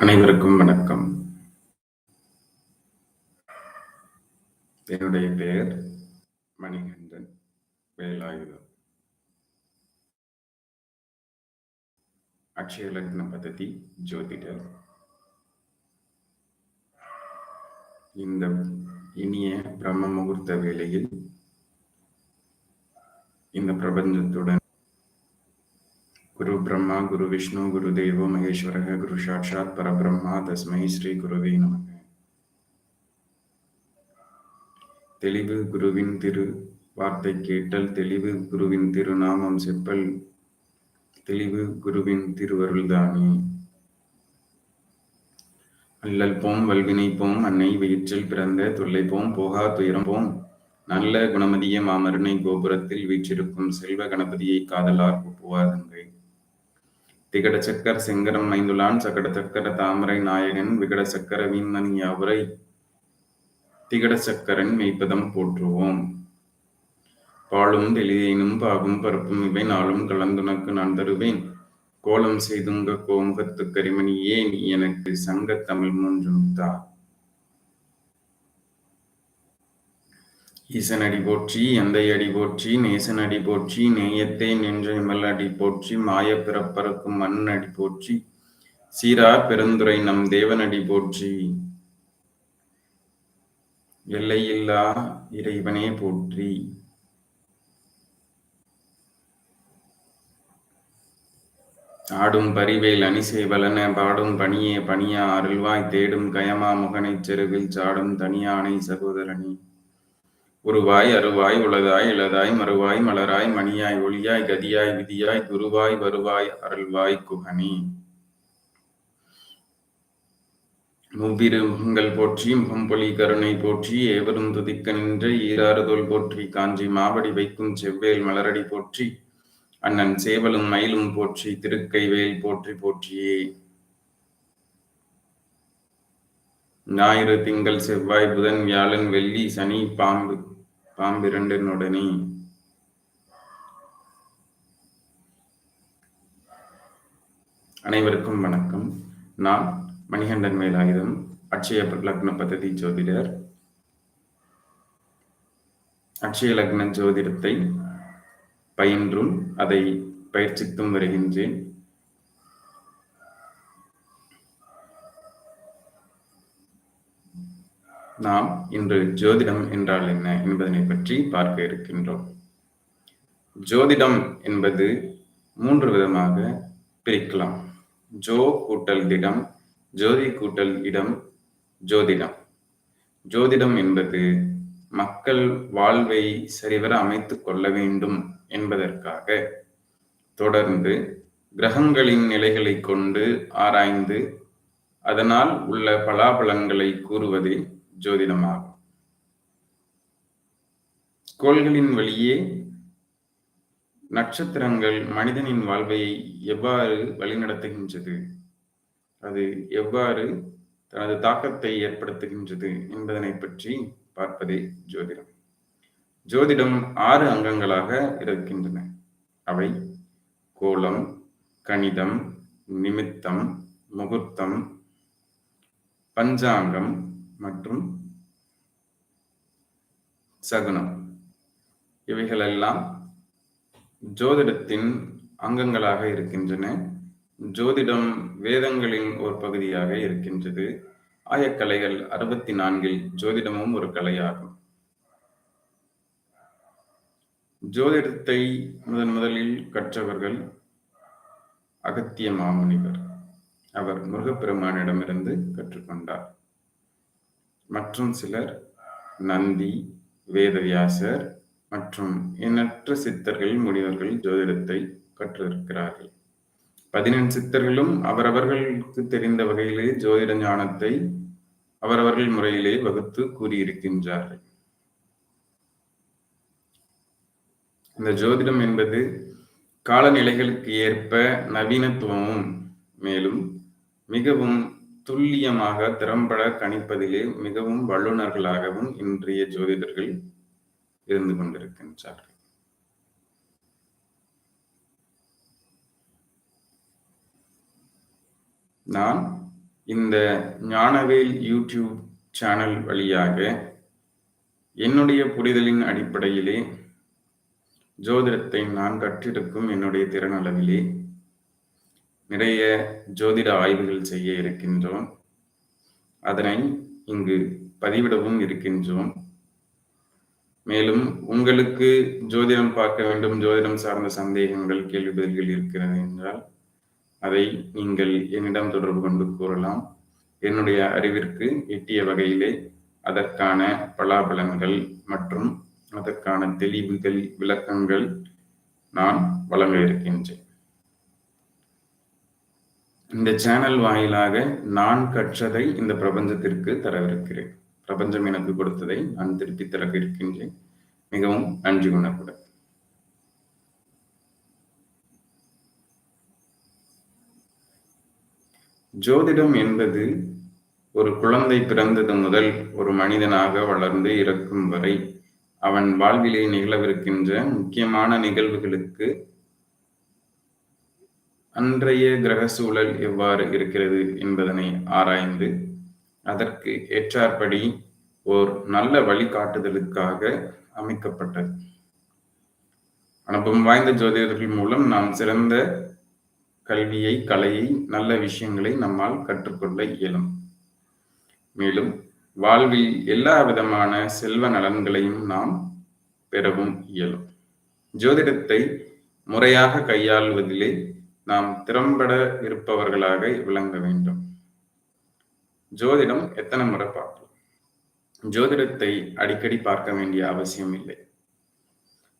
அனைவருக்கும் வணக்கம். என்னுடைய பெயர் மணிகண்டன் வேலாயுதம். அக்ஷய லக்ன ஜோதிடர். இந்த இனிய பிரம்ம முகூர்த்த வேளையில் இந்த பிரபஞ்சத்துடன் குரு பிரம்மா குரு விஷ்ணு குரு தேவோ மகேஸ்வரக குரு சாட்சாத் பரபிரம்மா தஸ்மை ஸ்ரீ குருவே நமக தெளிவு குருவின் திரு வார்த்தை கேட்டல் தெளிவு குருவின் திருநாமம் செப்பல் தெளிவு குருவின் திருவருள்தானே அல்லல் போம் வல்வினை போம் அன்னை வயிற்றில் பிறந்த தொல்லை போம் போகா துயரம் போம் நல்ல குணமதிய மாமருணை கோபுரத்தில் வீற்றிருக்கும் செல்வ கணபதியை காதலார் ஒப்புவாதன் திகட சக்கர செங்கரம் மைந்துலான் சகட சக்கர தாமரை நாயகன் விகட சக்கர வீண்மணி அவரை திகட சக்கரன் மெய்ப்பதம் போற்றுவோம். பாலும் தெளிதேனும் பாகும் பருப்பும் இவை நாளும் கலந்துனக்கு நான் தருவேன். கோலம் செய்துங்க கோமுகத்து கரிமணியே நீ எனக்கு சங்க தமிழ் மூன்றும் தா. ஈசன் அடி போற்றி எந்தை அடி போற்றி நேசனடி போற்றி நேயத்தை நின்ற அடி போற்றி மாய பிறப்பறக்கும் மண் அடி போற்றி சீரா பெருந்துரை நம் தேவனடி போற்றி. எல்லையில்லா இறைவனே போற்றி. ஆடும் பரிவேல் அணிசை வலன பாடும் பணியே பணியா அருள்வாய் தேடும் கயமா முகனைச் செருவில் சாடும் தனியானை சகோதரனே. உருவாய் அருவாய் உளதாய் இளதாய் மறுவாய் மலராய் மணியாய் ஒளியாய் கதியாய் விதியாய் குருவாய் வருவாய் அருள்வாய் குகனி. மூவிருகங்கள் போற்றி முகம்பொலி கருணை போற்றி ஏவரும் துதிக்க நின்று ஈராறுதோல் போற்றி காஞ்சி மாவடி வைக்கும் செவ்வேல் மலரடி போற்றி அண்ணன் சேவலும் மயிலும் போற்றி திருக்கைவேல் போற்றி போற்றியே. ஞாயிறு திங்கள் செவ்வாய் புதன் வியாழன் வெள்ளி சனி பாம்பு பாம்பிரண்டினுடனே அனைவருக்கும் வணக்கம். நான் மணிகண்டன் மேலாயுதம் அட்சய லக்ன பദ്ധதி ஜோதிடர். அட்சய லக்ன ஜோதிடத்தை பயின்றும் அதை பயிற்சித்தும் வருகின்றேன். நாம் இன்று ஜோதிடம் என்றால் என்ன என்பதனை பற்றி பார்க்க இருக்கின்றோம். ஜோதிடம் என்பது மூன்று விதமாக பிரிக்கலாம். ஜோ கூட்டல் திடம் ஜோதி கூட்டல் இடம் ஜோதிடம். ஜோதிடம் என்பது மக்கள் வாழ்வை சரிவர அமைத்து கொள்ள வேண்டும் என்பதற்காக தொடர்ந்து கிரகங்களின் நிலைகளை கொண்டு ஆராய்ந்து அதனால் உள்ள பலாபலங்களை கூறுவதே ஜோதிடமாகும். கோள்களின் வழியே நட்சத்திரங்கள் மனிதனின் வாழ்வை எவ்வாறு வழிநடத்துகின்றது? அது எவ்வாறு தனது தாக்கத்தை ஏற்படுத்துகின்றது என்பதனை பற்றி பார்ப்பதே ஜோதிடம். ஜோதிடம் ஆறு அங்கங்களாக இருக்கின்றன. அவை கோலம் கணிதம் நிமித்தம் முகூர்த்தம் பஞ்சாங்கம் மற்றும் சகுனம். இவைகளெல்லாம் ஜோதிடத்தின் அங்கங்களாக இருக்கின்றன. ஜோதிடம் வேதங்களின் ஒரு பகுதியாக இருக்கின்றது. ஆயக்கலைகள் அறுபத்தி நான்கில் ஜோதிடமும் ஒரு கலையாகும். ஜோதிடத்தை முதன் முதலில் கற்றவர்கள் அகத்திய மாமுனிவர். அவர் முருகப்பெருமானிடமிருந்து கற்றுக்கொண்டார். மற்றும் சிலர் நந்தி வேதவியாசர் மற்றும் எண்ணற்ற சித்தர்கள் முனிவர்கள் ஜோதிடத்தை கற்றிருக்கிறார்கள். பதினெண் சித்தர்களும் அவரவர்களுக்கு தெரிந்த வகையிலே ஜோதிட ஞானத்தை அவரவர்கள் முறையிலே வகுத்து கூறியிருக்கின்றார்கள். இந்த ஜோதிடம் என்பது காலநிலைகளுக்கு ஏற்ப நவீனத்துவமும் மேலும் மிகவும் துல்லியமாக திறம்பட கணிப்பதிலே மிகவும் வல்லுநர்களாகவும் இன்றைய ஜோதிடர்கள் இருந்து கொண்டிருக்கின்றார்கள். நான் இந்த ஞானவேல் யூடியூப் சேனல் வழியாக என்னுடைய புரிதலின் அடிப்படையிலே ஜோதிடத்தை நான் கற்றெடுக்கும் என்னுடைய திறனளவிலே நிறைய ஜோதிட ஆய்வுகள் செய்ய இருக்கின்றோம். அதனை இங்கு பதிவிடவும் இருக்கின்றோம். மேலும் உங்களுக்கு ஜோதிடம் பார்க்க வேண்டும் ஜோதிடம் சார்ந்த சந்தேகங்கள் கேள்வி பதில்கள் இருக்கிறது என்றால் அதை நீங்கள் என்னிடம் தொடர்பு கொண்டு கூறலாம். என்னுடைய அறிவிற்கு எட்டிய வகையிலே அதற்கான பலாபலன்கள் மற்றும் அதற்கான தெளிவுகள் விளக்கங்கள் நான் வழங்க இருக்கின்றேன். இந்த சேனல் வாயிலாக நான் கற்றதை இந்த பிரபஞ்சத்திற்கு தரவிருக்கிறேன். பிரபஞ்சம் எனக்கு கொடுத்ததை நான் திருப்பி தர இருக்கின்றேன் மிகவும் நன்றி உணர்வுடன் ஜோதிடம் என்பது ஒரு குழந்தை பிறந்தது முதல் ஒரு மனிதனாக வளர்ந்து இறக்கும் வரை அவன் வாழ்விலே நிகழவிருக்கின்ற முக்கியமான நிகழ்வுகளுக்கு அன்றைய கிரக சூழல் எவ்வாறு இருக்கிறது என்பதனை ஆராய்ந்து அதற்கு ஏற்றாற்படி ஓர் நல்ல வழிகாட்டுதலுக்காக அமைக்கப்பட்டது. அனுபவம் வாய்ந்த ஜோதிடர்கள் மூலம் நாம் சிறந்த கல்வியை கலையை நல்ல விஷயங்களை நம்மால் கற்றுக்கொள்ள இயலும். மேலும் வாழ்வில் எல்லா விதமான செல்வ நலன்களையும் நாம் பெறவும் இயலும். ஜோதிடத்தை முறையாக கையாள்வதிலே நாம் திறம்பட இருப்பவர்களாக விளங்க வேண்டும். ஜோதிடம் எத்தனை முறை பார்க்கலாம் ஜோதிடத்தை அடிக்கடி பார்க்க வேண்டிய அவசியம் இல்லை.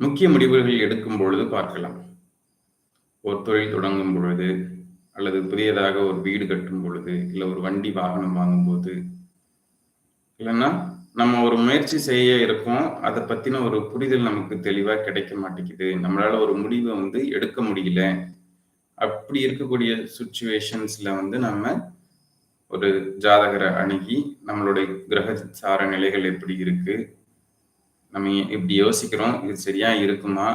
முக்கிய முடிவுகள் எடுக்கும் பொழுது பார்க்கலாம். ஒரு தொழில் தொடங்கும் பொழுது அல்லது புதியதாக ஒரு வீடு கட்டும் பொழுது இல்லை ஒரு வண்டி வாகனம் வாங்கும்போது இல்லைன்னா நம்ம ஒரு முயற்சி செய்ய இருக்கோம் அதை பற்றின ஒரு புரிதல் நமக்கு தெளிவாக கிடைக்க மாட்டேங்குது. நம்மளால ஒரு முடிவை வந்து எடுக்க முடியல. அப்படி இருக்கக்கூடிய சுச்சுவேஷன்ஸ்ல வந்து நம்ம ஒரு ஜாதகரை அணுகி நம்மளுடைய கிரக சார நிலைகள் எப்படி இருக்கு? நம்ம இப்படி யோசிக்கிறோம்? இது சரியா இருக்குமா?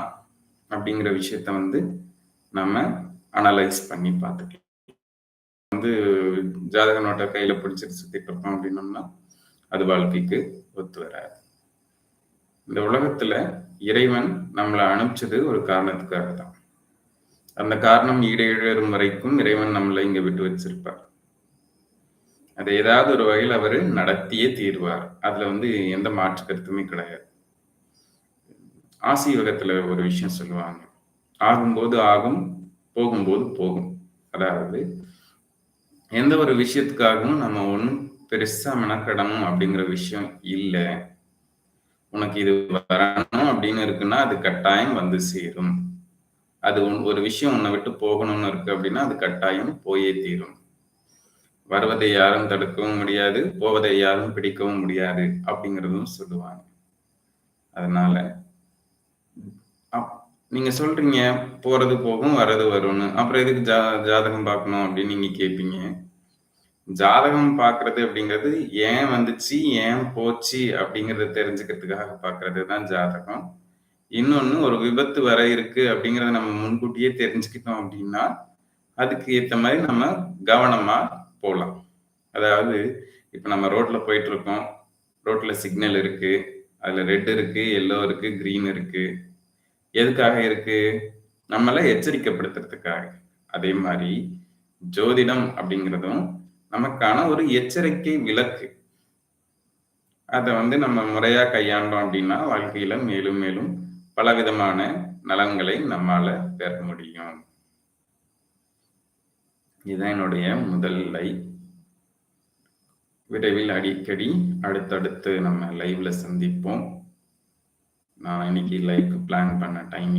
அப்படிங்கிற விஷயத்த வந்து நம்ம அனலைஸ் பண்ணி பார்த்துக்கலாம். வந்து ஜாதக நோட்டை கையில பிடிச்சிட்டு சுத்திட்டு இருக்கோம் அப்படின்னோம்னா அது வாழ்க்கைக்கு ஒத்து வராது. இந்த உலகத்துல இறைவன் நம்மளை அனுப்பிச்சது ஒரு காரணத்துக்காக தான் அந்த காரணம் ஈடேறும் வரைக்கும் இறைவன் நம்மளை இங்க விட்டு வச்சிருப்பார். அதை ஏதாவது ஒரு வகையில் அவர் நடத்தியே தீர்வார். அதுல வந்து எந்த மாற்று கருத்துமே கிடையாது. ஆசீவகத்துல ஒரு விஷயம் சொல்லுவாங்க. ஆகும்போது ஆகும் போகும்போது போகும். அதாவது எந்த ஒரு விஷயத்துக்காகவும் நம்ம ஒன்றும் பெருசா மெனக்கடணும் அப்படிங்கிற விஷயம் இல்லை. உனக்கு இது வரணும் அப்படின்னு இருக்குன்னா அது கட்டாயம் வந்து சேரும். அது ஒரு விஷயம் உன்னை விட்டு போகணும்னு இருக்கு அப்படின்னா அது கட்டாயம் போயே தீரும். வருவதை யாரும் தடுக்கவும் முடியாது போவதை யாரும் பிடிக்கவும் முடியாது அப்படிங்கிறதும் சொல்லுவாங்க. அதனால நீங்க சொல்றீங்க போறது போகும் வர்றது வரும்னு. அப்புறம் எதுக்கு ஜா ஜாதகம் பார்க்கணும் அப்படின்னு நீங்க கேட்பீங்க ஜாதகம் பார்க்கறது அப்படிங்கிறது ஏன் வந்துச்சு ஏன் போச்சு அப்படிங்கறத தெரிஞ்சுக்கிறதுக்காக பார்க்கறது தான் ஜாதகம். இன்னொன்னு ஒரு விபத்து வர இருக்கு அப்படிங்கறத நம்ம முன்கூட்டியே தெரிஞ்சுக்கிட்டோம் அப்படின்னா அதுக்கு ஏத்த மாதிரி நம்ம கவனமா போகலாம் அதாவது இப்போ நம்ம ரோட்ல போயிட்டு இருக்கோம் ரோட்ல சிக்னல் இருக்கு. அதுல ரெட் இருக்கு எல்லோ இருக்கு கிரீன் இருக்கு. எதுக்காக இருக்கு? நம்மளை எச்சரிக்கைப்படுத்துறதுக்காக. அதே மாதிரி ஜோதிடம் அப்படிங்கிறதும் நமக்கான ஒரு எச்சரிக்கை விளக்கு. அதை வந்து நம்ம முறையா கையாண்டோம் அப்படின்னா வாழ்க்கையில மேலும் மேலும் பலவிதமான நலன்களை நம்மால பெற முடியும். இதுதான் என்னுடைய முதல் லைவ் விரைவில் அடிக்கடி அடுத்தடுத்து நம்ம லைவ்ல சந்திப்போம். நான் இன்னைக்கு லைவ்க்கு பிளான் பண்ண டைமிங்